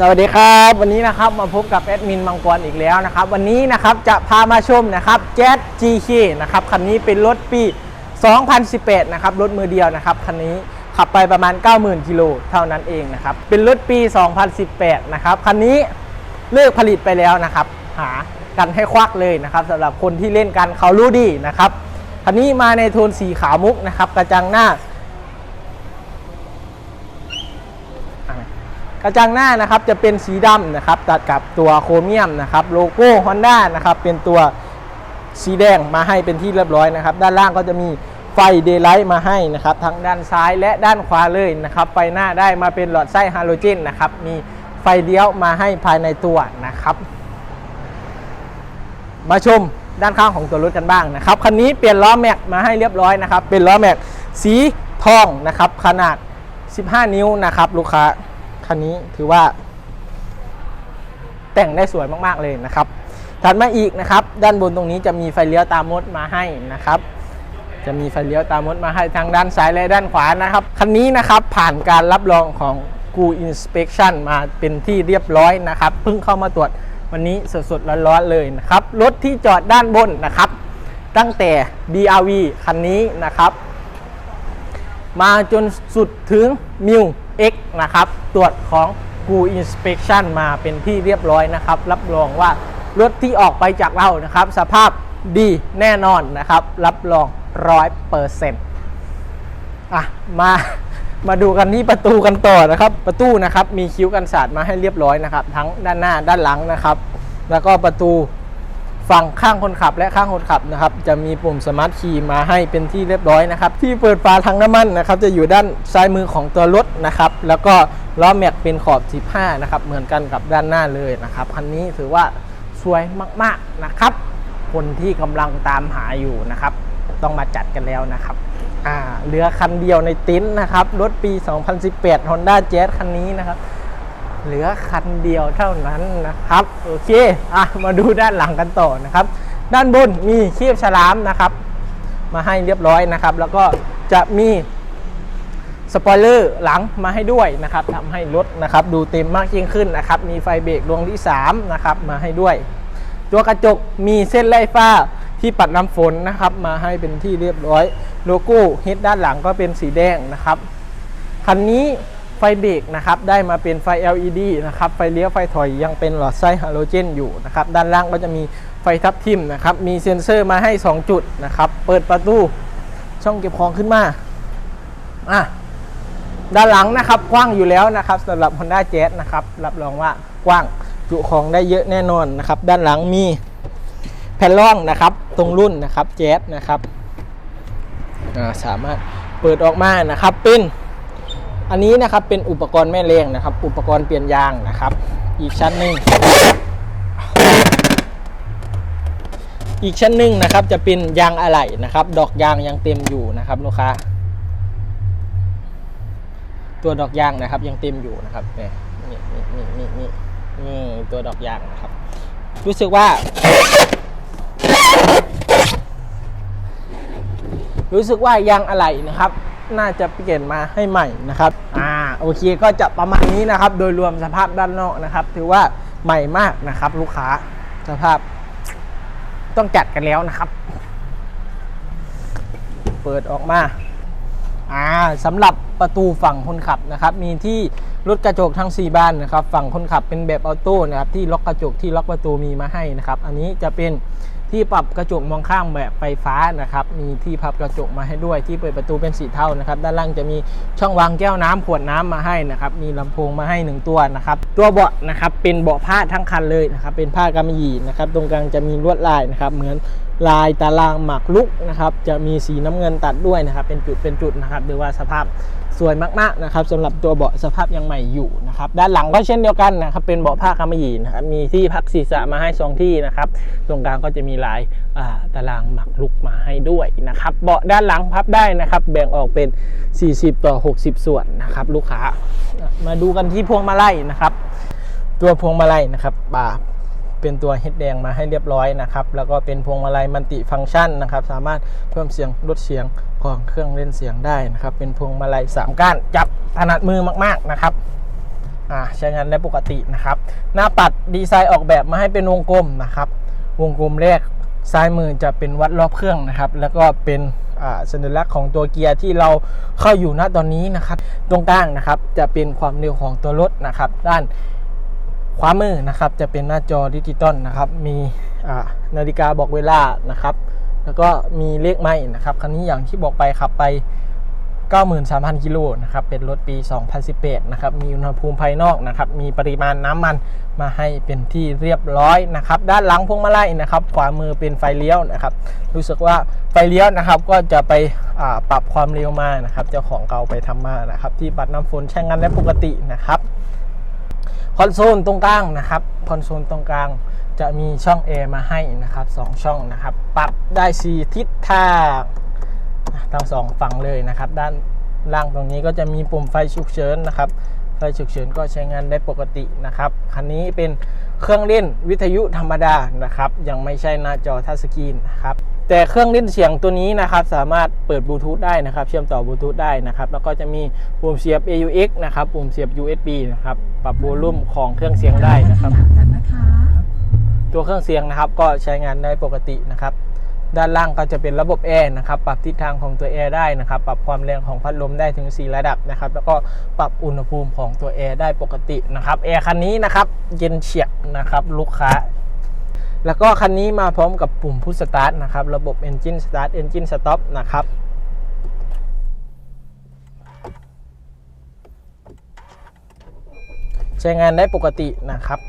สวัสดีครับ วันนี้นะครับมาพบกับแอดมินมังกรอีกแล้วนะครับ วันนี้นะครับจะพามาชมนะครับแจ๊ GK นะครับคันนี้เป็นรถปี 2018 นะครับรถมือเดียวนะครับคันนี้ขับไปประมาณ 90,000กิโลเท่านั้นเองนะครับเป็นรถปี 2018 นะครับคันนี้เลิกผลิตไปแล้วนะครับ หากันให้ควักเลยนะครับสำหรับคนที่เล่นกันเขารู้ดีนะครับคันนี้มาในโทนสีขาวมุกนะครับกระจังหน้า ก ระจังหน้านะครับจะเป็นสีดำนะครับตัดกับตัวโครเมียมนะครับโลโก้ Honda นะครับเป็นตัวสีแดงมาให้เป็นที่เรียบร้อยนะครับ ด้านล่างก็จะมีไฟเดย์ไลท์มาให้นะครับทั้งด้านซ้ายและด้านขวาเลยนะครับไฟหน้าได้มาเป็นหลอดไส้ฮาโลเจนนะครับมีไฟเลี้ยวมาให้ภายในตัวนะครับ มาชมด้านข้างของตัวรถกันบ้างนะครับคันนี้เปลี่ยนล้อแม็กมาให้เรียบร้อยนะครับเป็นล้อแม็กสีทองนะครับขนาด 15 นิ้วนะครับลูกค้า คันนี้ถือว่า แต่งได้สวยมากๆเลยนะครับ ถัดมาอีกนะครับ ด้านบนตรงนี้จะมีไฟเลี้ยวตามมดมาให้นะครับ จะมีไฟเลี้ยวตามมดมาให้ทั้งด้านซ้ายและด้านขวานะครับ คันนี้นะครับผ่านการรับรองของกูอินสเป t ชันมาเป็นที่เรียบร้อยนะครับ เพิ่งเข้ามาตรวจวันนี้สดๆร้อนๆเลยนะครับ รถที่จอดด้านบนนะครับ ตั้งแต่ BRV คันนี้นะครับ มาจนสุดถึง m ิว X นะครับ ตรวจของ Go Inspection มาเป็นที่เรียบร้อยนะครับ รับรองว่ารถที่ออกไปจากเรานะครับ สภาพดีแน่นอนนะครับ รับรองร้อยเปอร์เซ็นต์อะมามาดูกันที่ประตูกันต่อนะครับ ประตูนะครับมีคิ้วกันศาสตร์มาให้เรียบร้อยนะครับ ทั้งด้านหน้าด้านหลังนะครับ แล้วก็ประตู ฝั่งข้างคนขับและข้างคนขับนะครับจะมีปุ่มสมาร์ทคีย์มาให้เป็นที่เรียบร้อยนะครับที่เปิดฝาถังน้ำมันนะครับจะอยู่ด้านซ้ายมือของตัวรถนะครับแล้วก็ล้อแม็กเป็นขอบ 15 นะครับเหมือนกันกับด้านหน้าเลยนะครับคันนี้ถือว่าสวยมากๆนะครับ คนที่กำลังตามหาอยู่นะครับ ต้องมาจัดกันแล้วนะครับอ่าเหลือคันเดียวในเต็นนะครับรถปี 2018 Honda Jazz คันนี้นะครับ เหลือคันเดียวเท่านั้นนะครับโอเคอะมาดูด้านหลังกันต่อนะครับ ด้านบนมีคีบฉลามนะครับ มาให้เรียบร้อยนะครับ แล้วก็จะมีสปอยเลอร์หลังมาให้ด้วยนะครับทำให้รถนะครับ ดูเต็มมากยิ่งขึ้นนะครับ มีไฟเบรกดวงที่3นะครับมาให้ด้วย ตัวกระจกมีเส้นไล่ฟ้าที่ปัดน้ำฝนนะครับ มาให้เป็นที่เรียบร้อย โลโก้เฮดด้านหลังก็เป็นสีแดงนะครับคันนี้ ไฟเบรกนะครับได้มาเป็นไฟ LED นะครับไฟเลี้ยวไฟถอยยังเป็นหลอดไส้ฮาโลเจนอยู่นะครับด้านล่างก็จะมีไฟทับทิมนะครับมีเซ็นเซอร์มาให้ 2 จุดนะครับเปิดประตูช่องเก็บของขึ้นมาอะด้านหลังนะครับกว้างอยู่แล้วนะครับสำหรับ Honda Jazz นะครับรับรองว่ากว้างจุของได้เยอะแน่นอนนะครับด้านหลังมีแผ่นรองนะครับตรงรุ่นนะครับแจ๊สนะครับสามารถเปิดออกมานะครับเป็น อันนี้นะครับเป็นอุปกรณ์แม่แรงนะครับ อุปกรณ์เปลี่ยนยางนะครับ อีกชั้นหนึ่งอีกชั้นหนึ่งนะครับจะเป็นยางอะไหล่นะครับ ดอกยางยังเต็มอยู่นะครับลูกค้า ตัวดอกยางนะครับยังเต็มอยู่นะครับเนี่ยนี่นี่นี่นี่นี่นี่ตัวดอกยางนะครับ รู้สึกว่า รู้สึกว่ายางอะไหล่นะครับ น่าจะเปลี่ยนมาให้ใหม่นะครับอ่าโอเคก็จะประมาณนี้นะครับ โดยรวมสภาพด้านนอกนะครับ ถือว่าใหม่มากนะครับ ลูกค้าสภาพ ต้องจัดกันแล้วนะครับ เปิดออกมาอ่าสำหรับประตูฝั่งคนขับนะครับ มีที่รถกระจกทั้ง 4 บานนะครับ ฝั่งคนขับเป็นแบบออโต้นะครับที่ล็อกกระจกที่ล็อกประตูมีมาให้นะครับ อันนี้จะเป็น ที่ปรับกระจกมองข้างแบบไฟฟ้านะครับ มีที่พับกระจกมาให้ด้วยที่เปิดประตูเป็นสีเทานะครับ ด้านล่างจะมีช่องวางแก้วน้ำขวดน้ำมาให้นะครับ มีลำโพงมาให้ 1 ตัวนะครับ ตัวเบาะนะครับเป็นเบาะผ้าทั้งคันเลยนะครับ เป็นผ้ากำมะหยี่นะครับ ตรงกลางจะมีลวดลายนะครับ เหมือนลายตารางหมากลุกนะครับ จะมีสีน้ำเงินตัดด้วยนะครับ เป็นจุดเป็นจุดนะครับหรือว่าสภาพ สวยมากๆนะครับสำหรับตัวเบาะสภาพยังใหม่อยู่นะครับด้านหลังก็เช่นเดียวกันนะครับเป็นเบาะผ้ากำมะหยี่นะครับมีที่พักศีรษะมาให้สองที่นะครับตรงกลางก็จะมีลายาตารางหมักลุกมาให้ด้วยนะครับเบาะด้านหลังพับได้นะครับ แบ่งออกเป็น 40 ต่อ 60 ส่วนนะครับลูกค้ามาดูกันที่พวงมาลัยนะครับ ตัวพวงมาลัยนะครับบ่า เป็นตัวเฮดแดงมาให้เรียบร้อยนะครับ แล้วก็เป็นพวงมาลัยมัลติฟังก์ชันนะครับ สามารถเพิ่มเสียงลดเสียงของเครื่องเล่นเสียงได้นะครับ เป็นพวงมาลัย3ก้านจับถนัดมือมาก ๆนะครับอ่าใช้งานได้ปกตินะครับ หน้าปัดดีไซน์ออกแบบมาให้เป็นวงกลมนะครับ วงกลมแรกซ้ายมือจะเป็นวัดรอบเครื่องนะครับ แล้วก็เป็นอ่าสัญลักษณ์ของตัวเกียร์ที่เราเข้าอยู่ณตอนนี้นะครับ ตรงกลางนะครับจะเป็นความเร็วของตัวรถนะครับ ด้าน ขวามือนะครับจะเป็นหน้าจอดิจิตอลนะครับมีนาฬิกาบอกเวลานะครับ แล้วก็มีเลขไม้นะครับคันนี้อย่างที่บอกไปขับไป 93,000 กิโลนะครับเป็นรถปี 2018 นะครับมีอุณหภูมิภายนอกนะครับมีปริมาณน้ำมันมาให้เป็นที่เรียบร้อยนะครับด้านหลังพวงมาลัยนะครับ ขวามือเป็นไฟเลี้ยวนะครับ รู้สึกว่าไฟเลี้ยวนะครับก็จะไปปรับความเร็วมานะครับเจ้าของเก่าไปทำมานะครับที่ปัดน้ำฝนใช้งานได้ปกตินะครับ คอนโซลตรงกลางนะครับคอนโซลตรงกลางจะมีช่องแอร์มาให้นะครับสองช่องนะครับ ปรับได้ 4 ทิศทางทั้งสองฝั่งเลยนะครับ ด้านล่างตรงนี้ก็จะมีปุ่มไฟฉุกเฉินนะครับ ไฟฉุกเฉินก็ใช้งานได้ปกตินะครับ คันนี้เป็นเครื่องเล่นวิทยุธรรมดานะครับ ยังไม่ใช่หน้าจอทัชสกรีนนะครับ แต่เครื่องเล่นเสียงตัวนี้นะครับสามารถเปิดบลูทูธได้นะครับ เชื่อมต่อบลูทูธได้นะครับแล้วก็จะมีปุ่มเสียบ AUX นะครับปุ่มเสียบ USB นะครับปรับโวลูมของเครื่องเสียงได้นะครับ ตัวเครื่องเสียงนะครับก็ใช้งานได้ปกตินะครับ ด้านล่างก็จะเป็นระบบแอร์นะครับปรับทิศทางของตัวแอร์ได้นะครับปรับความแรงของพัดลมได้ถึง 4 ระดับนะครับแล้วก็ปรับอุณหภูมิของตัวแอร์ได้ปกตินะครับแอร์คันนี้นะครับเย็นเฉียบนะครับลูกค้า แล้วก็คันนี้มาพร้อมกับปุ่มพุชสตาร์ทนะครับ ระบบ Engine Start Engine Stop นะครับใช้งานได้ปกตินะครับ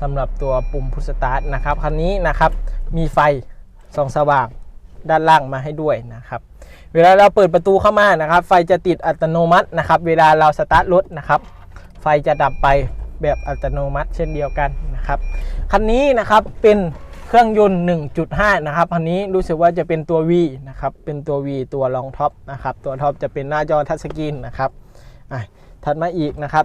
สำหรับตัวปุ่มพุชสตาร์ทนะครับคันนี้นะครับมีไฟส่องสว่างด้านล่างมาให้ด้วยนะครับ เวลาเราเปิดประตูเข้ามานะครับ ไฟจะติดอัตโนมัตินะครับ เวลาเราสตาร์ทรถนะครับ ไฟจะดับไป แบบอัตโนมัติเช่นเดียวกันนะครับคันนี้นะครับเป็นเครื่องยนต์ 1.5 นะครับคันนี้รู้สึกว่าจะเป็นตัว V นะครับเป็นตัว V ตัวรองท็อปนะครับตัวท็อปจะเป็นหน้าจอทัชสกรีนนะครับอะถัดมาอีกนะครับ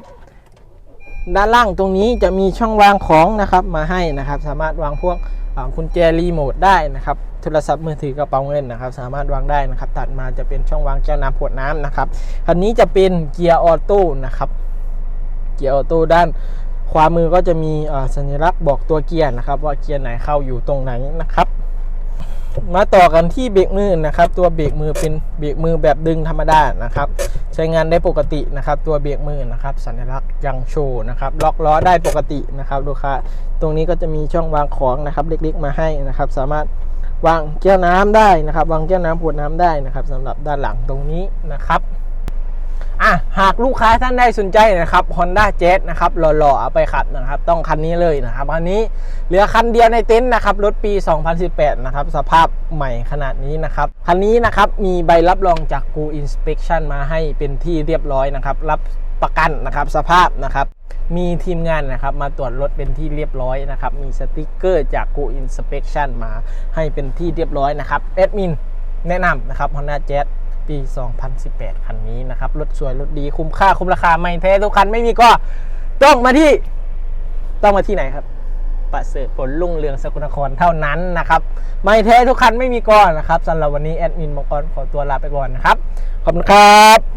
ด้านล่างตรงนี้จะมีช่องวางของนะครับมาให้นะครับ สามารถวางพวกอ่ากุญแจรีโมทได้นะครับโทรศัพท์มือถือกระเป๋าเงินนะครับ สามารถวางได้นะครับ ตัดมาจะเป็นช่องวางแก้วน้ำขวดน้ำนะครับคันนี้จะเป็นเกียร์ออโต้นะครับ เกียร์ออโต้ด้านขวามือก็จะมีสัญลักษณ์บอกตัวเกียร์นะครับ ว่าเกียร์ไหนเข้าอยู่ตรงไหนนะครับ มาต่อกันที่เบรกมือนะครับ ตัวเบรกมือเป็นเบรกมือแบบดึงธรรมดานะครับ ใช้งานได้ปกตินะครับ ตัวเบรกมือนะครับ สัญลักษณ์ยังโชว์นะครับ ล็อกล้อได้ปกตินะครับลูกค้าตรงนี้ก็จะมีช่องวางของนะครับ เล็กๆ มาให้นะครับ สามารถวางแก้วน้ำได้นะครับ วางแก้วน้ำขวดน้ำได้นะครับสำหรับด้านหลังตรงนี้นะครับ อะหากลูกค้าท่านได้สนใจนะครับ Honda Jazz นะครับหล่อๆเอาไปขับนะครับ ต้องคันนี้เลยนะครับคันนี้เหลือคันเดียวในเต็นท์นะครับรถปี 2018 นะครับ สภาพใหม่ขนาดนี้นะครับคันนี้นะครับมีใบรับรองจาก Go Inspection มาให้เป็นที่เรียบร้อยนะครับ รับประกันนะครับสภาพนะครับ มีทีมงานนะครับมาตรวจรถเป็นที่เรียบร้อยนะครับ มีสติกเกอร์จาก Go Inspection มาให้เป็นที่เรียบร้อยนะครับแอดมินแนะนำนะครับ Honda Jazz ปี 2018 คันนี้นะครับ รถสวย รถดีคุ้มค่า คุ้มราคาไม่แท้ทุกคันไม่มีก็ต้องมาที่ต้องมาที่ไหนครับประเสริฐผลลุ่งเรืองสกลนครเท่านั้นนะครับ ไม่แท้ทุกคันไม่มีก่อนนะครับสำหรับวันนี้แอดมินมังกรขอตัวลาไปก่อนนะครับ ขอบคุณครับ